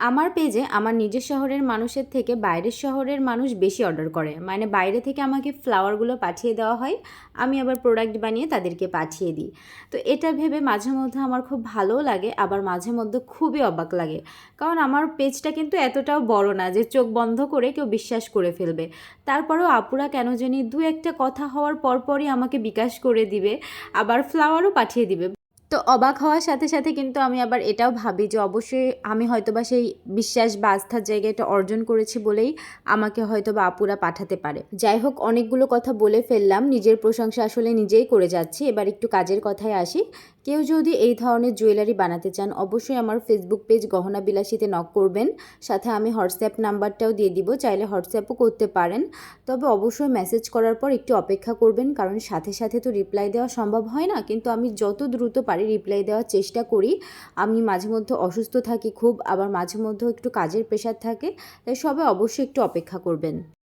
আমার পেজে আমার নিজের শহরের মানুষের থেকে বাইরের শহরের মানুষ বেশি অর্ডার করে। মানে বাইরে থেকে আমাকে ফ্লাওয়ারগুলো পাঠিয়ে দেওয়া হয়, আমি আবার প্রোডাক্ট বানিয়ে তাদেরকে পাঠিয়ে দিই। তো এটা ভেবে মাঝে মধ্যে আমার খুব ভালোও লাগে, আবার মাঝে মধ্যে খুবই অবাক লাগে। কারণ আমার পেজটা কিন্তু এতটাও বড় না যে চোখ বন্ধ করে কেউ বিশ্বাস করে ফেলবে। তারপরেও আপুরা কেন জানি দু একটা কথা হওয়ার পরপরই আমাকে বিকাশ করে দিবে, আবার ফ্লাওয়ারও পাঠিয়ে দিবে। তো অবাক হওয়ার সাথে সাথে কিন্তু আমি আবার এটাও ভাবি যে অবশ্যই আমি হয়তোবা সেই বিশ্বাস বা আস্থার জায়গাটা অর্জন করেছি বলেই আমাকে হয়তো বা আপুরা পাঠাতে পারে। যাই হোক, অনেকগুলো কথা বলে ফেললাম, নিজের প্রশংসা আসলে নিজেই করে যাচ্ছি। এবার একটু কাজের কথায় আসি। কেউ যদি এই ধরনের জুয়েলারি বানাতে চান, অবশ্যই আমার ফেসবুক পেজ গহনা বিলাসীতে নক করবেন। সাথে আমি হোয়াটসঅ্যাপ নাম্বারটাও দিয়ে দিব, চাইলে হোয়াটসঅ্যাপও করতে পারেন। তবে অবশ্যই মেসেজ করার পর একটু অপেক্ষা করবেন, কারণ সাথে সাথে তো রিপ্লাই দেওয়া সম্ভব হয় না। কিন্তু আমি যত দ্রুত পারি রিপ্লাই দেওয়ার চেষ্টা করি। আমি মাঝে মধ্যে অসুস্থ থাকি খুব, আবার মাঝে মধ্যেও একটু কাজের প্রেশার থাকে, তাই সবাই অবশ্যই একটু অপেক্ষা করবেন।